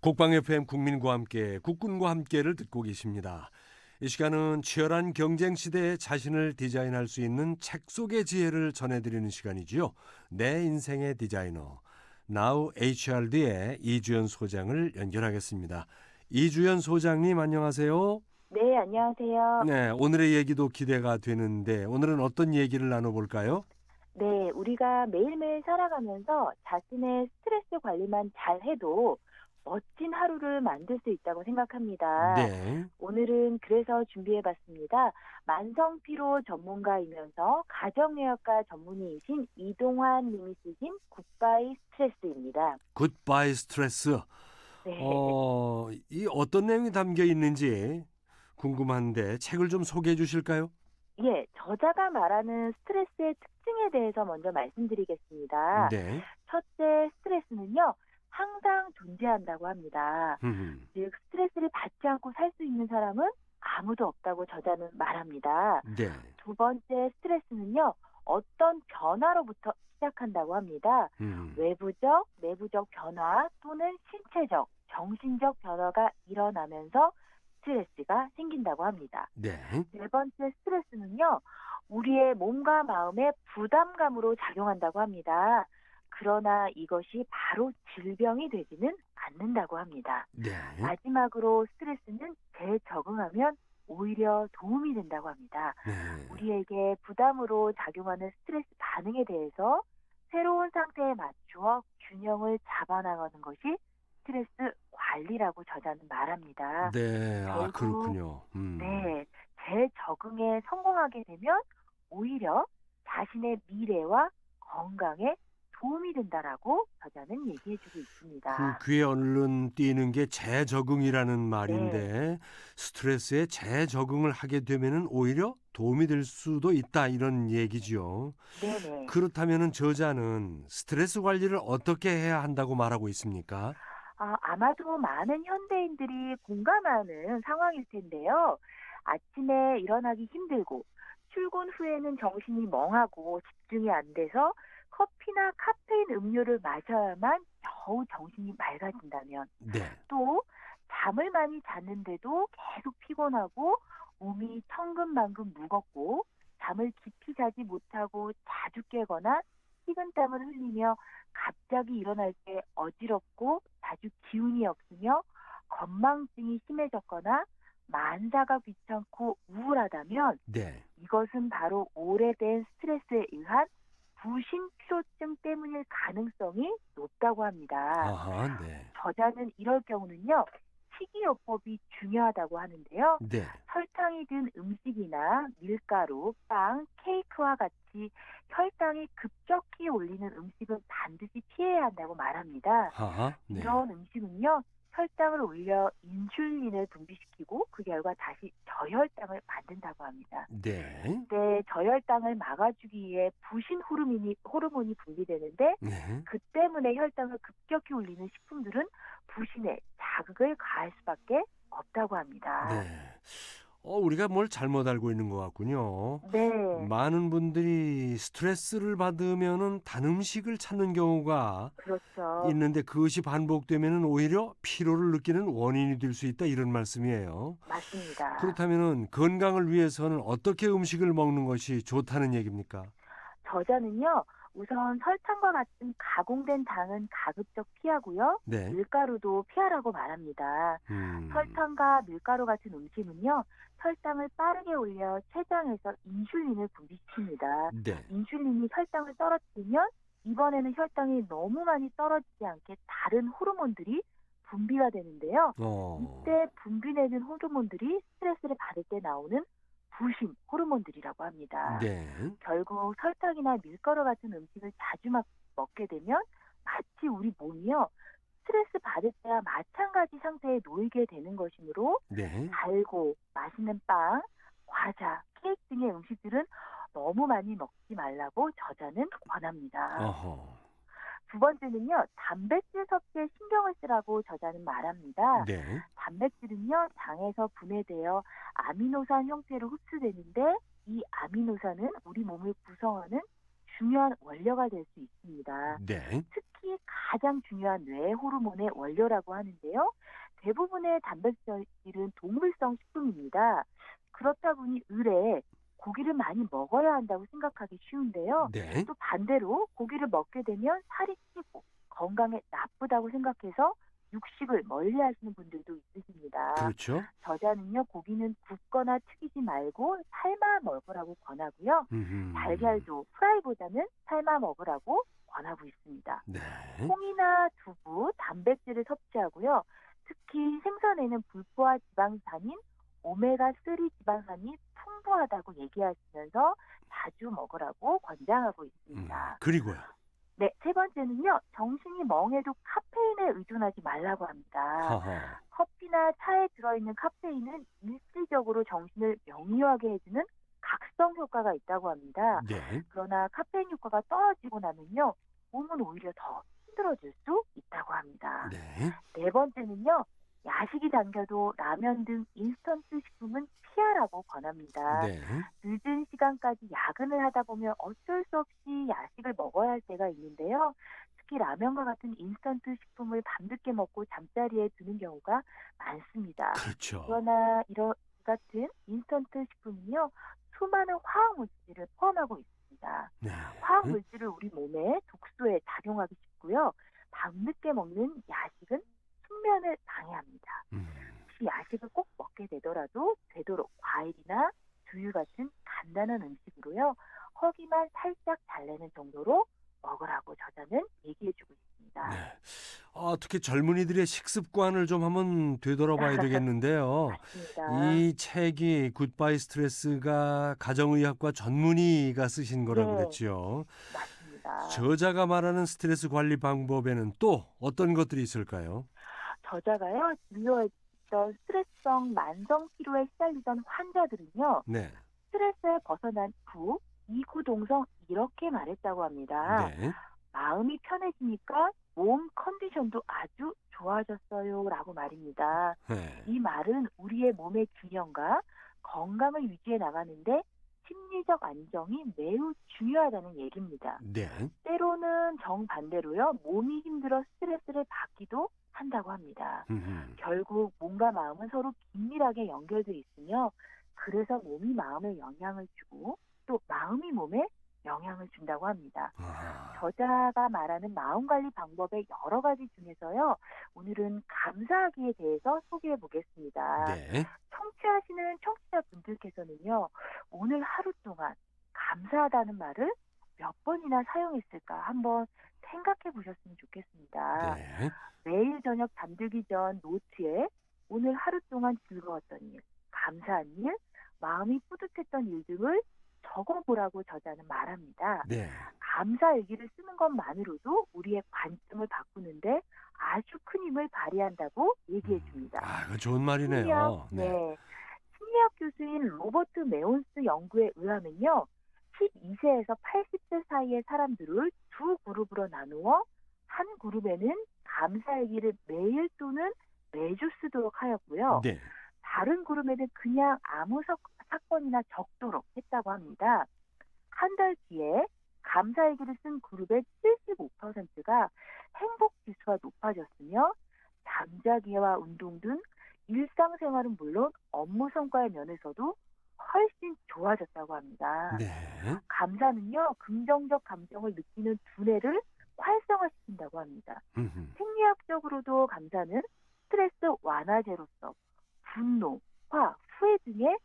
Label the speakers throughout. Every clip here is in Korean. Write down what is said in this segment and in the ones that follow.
Speaker 1: 국방 FM 국민과 함께 국군과 함께를 듣고 계십니다. 이 시간은 치열한 경쟁 시대에 자신을 디자인할 수 있는 책 속의 지혜를 전해드리는 시간이지요. 내 인생의 디자이너 Now HRD의 이주연 소장을 연결하겠습니다. 이주연 소장님 안녕하세요.
Speaker 2: 네, 안녕하세요.
Speaker 1: 네, 오늘의 얘기도 기대가 되는데 오늘은 어떤 얘기를 나눠볼까요?
Speaker 2: 네, 우리가 매일매일 살아가면서 자신의 스트레스 관리만 잘 해도 멋진 하루를 만들 수 있다고 생각합니다.
Speaker 1: 네.
Speaker 2: 오늘은 그래서 준비해봤습니다. 만성피로 전문가이면서 가정의학과 전문의이신 이동환 님이 쓰신 굿바이 스트레스입니다.
Speaker 1: 굿바이 스트레스.
Speaker 2: 네.
Speaker 1: 어, 이 어떤 내용이 담겨 있는지 궁금한데 책을 좀 소개해 주실까요?
Speaker 2: 예, 저자가 말하는 스트레스의 특징에 대해서 먼저 말씀드리겠습니다.
Speaker 1: 네.
Speaker 2: 첫째, 스트레스는요, 항상 존재한다고 합니다.
Speaker 1: 음,
Speaker 2: 즉 스트레스를 받지 않고 살 수 있는 사람은 아무도 없다고 저자는 말합니다.
Speaker 1: 네.
Speaker 2: 두 번째 스트레스는요. 어떤 변화로부터 시작한다고 합니다.
Speaker 1: 음,
Speaker 2: 외부적, 내부적 변화 또는 신체적, 정신적 변화가 일어나면서 스트레스가 생긴다고 합니다.
Speaker 1: 네.
Speaker 2: 네 번째 스트레스는요. 우리의 몸과 마음의 부담감으로 작용한다고 합니다. 그러나 이것이 바로 질병이 되지는 않는다고 합니다.
Speaker 1: 네.
Speaker 2: 마지막으로 스트레스는 재적응하면 오히려 도움이 된다고 합니다.
Speaker 1: 네.
Speaker 2: 우리에게 부담으로 작용하는 스트레스 반응에 대해서 새로운 상태에 맞추어 균형을 잡아나가는 것이 스트레스 관리라고 저자는 말합니다.
Speaker 1: 네. 아, 그렇군요. 음.
Speaker 2: 네, 재적응에 성공하게 되면 오히려 자신의 미래와 건강에 도움이 된다라고 저자는 얘기해주고 있습니다.
Speaker 1: 그 귀에 얼른 띄는 게 재적응이라는 말인데
Speaker 2: 네.
Speaker 1: 스트레스에 재적응을 하게 되면은 오히려 도움이 될 수도 있다 이런 얘기지요.
Speaker 2: 네네.
Speaker 1: 그렇다면은 저자는 스트레스 관리를 어떻게 해야 한다고 말하고 있습니까?
Speaker 2: 아, 아마도 많은 현대인들이 공감하는 상황일 텐데요. 아침에 일어나기 힘들고 출근 후에는 정신이 멍하고 집중이 안 돼서 커피나 카페인 음료를 마셔야만 겨우 정신이 맑아진다면
Speaker 1: 네.
Speaker 2: 또 잠을 많이 잤는데도 계속 피곤하고 몸이 천근만근 무겁고 잠을 깊이 자지 못하고 자주 깨거나 식은땀을 흘리며 갑자기 일어날 때 어지럽고 자주 기운이 없으며 건망증이 심해졌거나 만사가 귀찮고 우울하다면
Speaker 1: 네.
Speaker 2: 이것은 바로 오래된 스트레스에 의한 부신 피로증 때문일 가능성이 높다고 합니다.
Speaker 1: 아하, 네.
Speaker 2: 저자는 이럴 경우는요, 식이요법이 중요하다고 하는데요.
Speaker 1: 네.
Speaker 2: 설탕이 든 음식이나 밀가루, 빵, 케이크와 같이 혈당이 급격히 올리는 음식은 반드시 피해야 한다고 말합니다.
Speaker 1: 아하, 네.
Speaker 2: 이런 음식은요, 혈당을 올려 인슐린을 분비시키고 그 결과 다시 저혈당을 만든다고 합니다.
Speaker 1: 네.
Speaker 2: 때 저혈당을 막아주기 위해 부신 호르몬이, 호르몬이 분비되는데
Speaker 1: 네.
Speaker 2: 그 때문에 혈당을 급격히 올리는 식품들은 부신에 자극을 가할 수밖에 없다고 합니다.
Speaker 1: 네. 어, 우리가 뭘 잘못 알고 있는 것 같군요.
Speaker 2: 네.
Speaker 1: 많은 분들이 스트레스를 받으면은 단 음식을 찾는 경우가
Speaker 2: 그렇죠.
Speaker 1: 있는데 그것이 반복되면은 오히려 피로를 느끼는 원인이 될 수 있다 이런 말씀이에요.
Speaker 2: 맞습니다.
Speaker 1: 그렇다면은 건강을 위해서는 어떻게 음식을 먹는 것이 좋다는 얘기입니까?
Speaker 2: 저자는요, 우선 설탕과 같은 가공된 당은 가급적 피하고요.
Speaker 1: 네.
Speaker 2: 밀가루도 피하라고 말합니다.
Speaker 1: 음.
Speaker 2: 설탕과 밀가루 같은 음식은요, 혈당을 빠르게 올려 췌장에서 인슐린을 분비시킵니다.
Speaker 1: 네.
Speaker 2: 인슐린이 혈당을 떨어뜨리면 이번에는 혈당이 너무 많이 떨어지지 않게 다른 호르몬들이 분비가 되는데요.
Speaker 1: 어.
Speaker 2: 이때 분비되는 호르몬들이 스트레스를 받을 때 나오는 부신 호르몬들이라고 합니다.
Speaker 1: 네.
Speaker 2: 결국 설탕이나 밀가루 같은 음식을 자주 막 먹게 되면 마치 우리 몸이요 스트레스 받을 때와 마찬가지 상태에 놓이게 되는 것이므로
Speaker 1: 네.
Speaker 2: 달고 맛있는 빵, 과자, 케이크 등의 음식들은 너무 많이 먹지 말라고 저자는 권합니다.
Speaker 1: 어허.
Speaker 2: 두 번째는요, 단백질 섭취에 신경을 쓰라고 저자는 말합니다.
Speaker 1: 네.
Speaker 2: 단백질은요, 장에서 분해되어 아미노산 형태로 흡수되는데 이 아미노산은 우리 몸을 구성하는 중요한 원료가 될 수 있습니다.
Speaker 1: 네.
Speaker 2: 특히 가장 중요한 뇌 호르몬의 원료라고 하는데요. 대부분의 단백질은 동물성 식품입니다. 그렇다 보니 의뢰 고기를 많이 먹어야 한다고 생각하기 쉬운데요.
Speaker 1: 네.
Speaker 2: 또 반대로 고기를 먹게 되면 살이 찌고 건강에 나쁘다고 생각해서 육식을 멀리 하시는 분들도 있으십니다.
Speaker 1: 그렇죠.
Speaker 2: 저자는요, 고기는 굽거나 튀기지 말고 삶아 먹으라고 권하고요.
Speaker 1: 음흠.
Speaker 2: 달걀도 프라이보다는 삶아 먹으라고 권하고 있습니다.
Speaker 1: 네.
Speaker 2: 콩이나 두부, 단백질을 섭취하고요. 특히 생선에는 불포화 지방산인 오메가3 지방산이 풍부하다고 얘기하시면서 자주 먹으라고 권장하고
Speaker 1: 음,
Speaker 2: 있습니다.
Speaker 1: 그리고요.
Speaker 2: 네, 세 번째는요. 정신이 멍해도 카페인에 의존하지 말라고 합니다.
Speaker 1: 하하.
Speaker 2: 커피나 차에 들어있는 카페인은 일시적으로 정신을 명료하게 해주는 각성 효과가 있다고 합니다.
Speaker 1: 네.
Speaker 2: 그러나 카페인 효과가 떨어지고 나면요, 몸은 오히려 더 힘들어질 수 있다고 합니다.
Speaker 1: 네.
Speaker 2: 네 번째는요, 야식이 당겨도 라면 등 인스턴트 식품은 피하라고 권합니다.
Speaker 1: 네.
Speaker 2: 늦은 시간까지 야근을 하다 보면 어쩔 수 없이 야식을 먹어야 할 때가 있는데요. 특히 라면과 같은 인스턴트 식품을 밤늦게 먹고 잠자리에 드는 경우가 많습니다.
Speaker 1: 그렇죠.
Speaker 2: 그러나 이런 같은 인스턴트 식품은요, 수많은 화학 물질을 포함하고 있습니다.
Speaker 1: 네.
Speaker 2: 화학 물질을 우리 몸에 독소에 작용하기 쉽고요. 밤늦게 먹는 야식은 숙면을 방해합니다.
Speaker 1: 음.
Speaker 2: 야식을 꼭 먹게 되더라도 되도록 과일이나 두유 같은 간단한 음식으로요. 허기만 살짝 달래는 정도로 먹으라고 저자는 얘기해주고 있습니다.
Speaker 1: 네. 아, 특히 젊은이들의 식습관을 좀 한번 되돌아봐야 되겠는데요.
Speaker 2: 맞습니다.
Speaker 1: 이 책이 굿바이 스트레스가 가정의학과 전문의가 쓰신 거라고
Speaker 2: 네.
Speaker 1: 그랬죠.
Speaker 2: 맞습니다.
Speaker 1: 저자가 말하는 스트레스 관리 방법에는 또 어떤 것들이 있을까요?
Speaker 2: 저자가요 진료했던 스트레스성 만성 피로에 시달리던 환자들은요
Speaker 1: 네.
Speaker 2: 스트레스에 벗어난 후 이구동성 이렇게 말했다고 합니다.
Speaker 1: 네.
Speaker 2: 마음이 편해지니까 몸 컨디션도 아주 좋아졌어요라고 말입니다.
Speaker 1: 네.
Speaker 2: 이 말은 우리의 몸의 균형과 건강을 유지해 나가는데 심리적 안정이 매우 중요하다는 얘기입니다.
Speaker 1: 네.
Speaker 2: 때로는 정반대로요, 몸이 힘들어 스트레스를 받기도 한다고 합니다.
Speaker 1: 음흠.
Speaker 2: 결국 몸과 마음은 서로 긴밀하게 연결돼 있으며, 그래서 몸이 마음에 영향을 주고, 또 마음이 몸에 영향을 준다고 합니다.
Speaker 1: 아,
Speaker 2: 저자가 말하는 마음 관리 방법의 여러 가지 중에서요, 오늘은 감사하기에 대해서 소개해 보겠습니다.
Speaker 1: 네.
Speaker 2: 청취하시는 청취자분들께서는요, 오늘 하루 동안 감사하다는 말을 몇 번이나 사용했을까 한번 생각해 보셨으면 좋겠습니다.
Speaker 1: 네.
Speaker 2: 매일 저녁 잠들기 전 노트에 오늘 하루 동안 즐거웠던 일, 감사한 일, 마음이 뿌듯했던 일 등을 적어보라고 저자는 말합니다.
Speaker 1: 네.
Speaker 2: 감사 일기를 쓰는 것만으로도 우리의 관점을 바꾸는데 아주 큰 힘을 발휘한다고 얘기해 줍니다.
Speaker 1: 아, 그 좋은 말이네요.
Speaker 2: 심리학,
Speaker 1: 네.
Speaker 2: 네. 심리학 교수인 로버트 메온스 연구에 의하면요. 12세에서 80세 사이의 사람들을 두 그룹으로 나누어 한 그룹에는 감사일기를 매일 또는 매주 쓰도록 하였고요.
Speaker 1: 네.
Speaker 2: 다른 그룹에는 그냥 아무 사, 사건이나 적도록 했다고 합니다. 한 달 뒤에 감사일기를 쓴 그룹의 75%가 행복 지수가 높아졌으며 잠자기와 운동 등 일상생활은 물론 업무 성과의 면에서도 훨씬 좋아졌다고 합니다.
Speaker 1: 네.
Speaker 2: 감사는요, 긍정적 감정을 느끼는 두뇌를 활성화시킨다고 합니다.
Speaker 1: 음흠.
Speaker 2: 생리학적으로도 감사는 스트레스 완화제로서 분노, 화, 후회 등의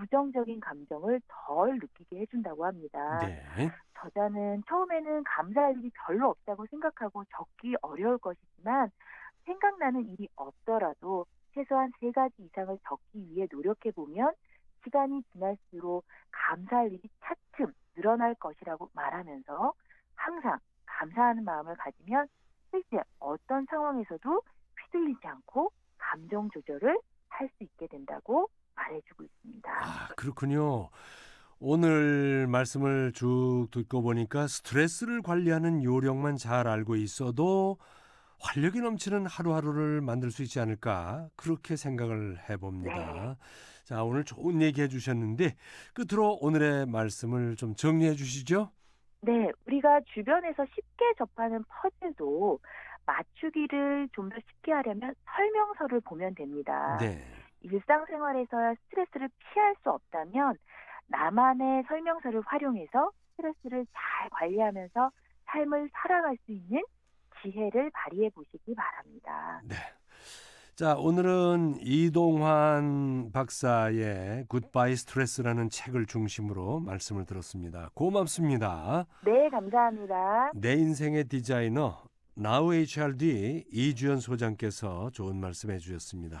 Speaker 2: 부정적인 감정을 덜 느끼게 해준다고 합니다.
Speaker 1: 네.
Speaker 2: 저자는 처음에는 감사할 일이 별로 없다고 생각하고 적기 어려울 것이지만 생각나는 일이 없더라도 최소한 세 가지 이상을 적기 위해 노력해 보면 시간이 지날수록 감사할 일이 차츰 늘어날 것이라고 말하면서 항상 감사하는 마음을 가지면 실제 어떤 상황에서도 휘둘리지 않고 감정 조절을 할 수 있게 된다고 말해주고 있습니다.
Speaker 1: 아, 그렇군요. 오늘 말씀을 쭉 듣고 보니까 스트레스를 관리하는 요령만 잘 알고 있어도 활력이 넘치는 하루하루를 만들 수 있지 않을까 그렇게 생각을 해봅니다.
Speaker 2: 네.
Speaker 1: 자 오늘 좋은 얘기 해주셨는데 끝으로 오늘의 말씀을 좀 정리해 주시죠.
Speaker 2: 네, 우리가 주변에서 쉽게 접하는 퍼즐도 맞추기를 좀 더 쉽게 하려면 설명서를 보면 됩니다.
Speaker 1: 네.
Speaker 2: 일상생활에서 스트레스를 피할 수 없다면 나만의 설명서를 활용해서 스트레스를 잘 관리하면서 삶을 살아갈 수 있는 지혜를 발휘해 보시기 바랍니다.
Speaker 1: 네. 자, 오늘은 이동환 박사의 굿바이 스트레스라는 책을 중심으로 말씀을 들었습니다. 고맙습니다.
Speaker 2: 네, 감사합니다.
Speaker 1: 내 인생의 디자이너 나우 HRD 이주연 소장께서 좋은 말씀 해 주셨습니다.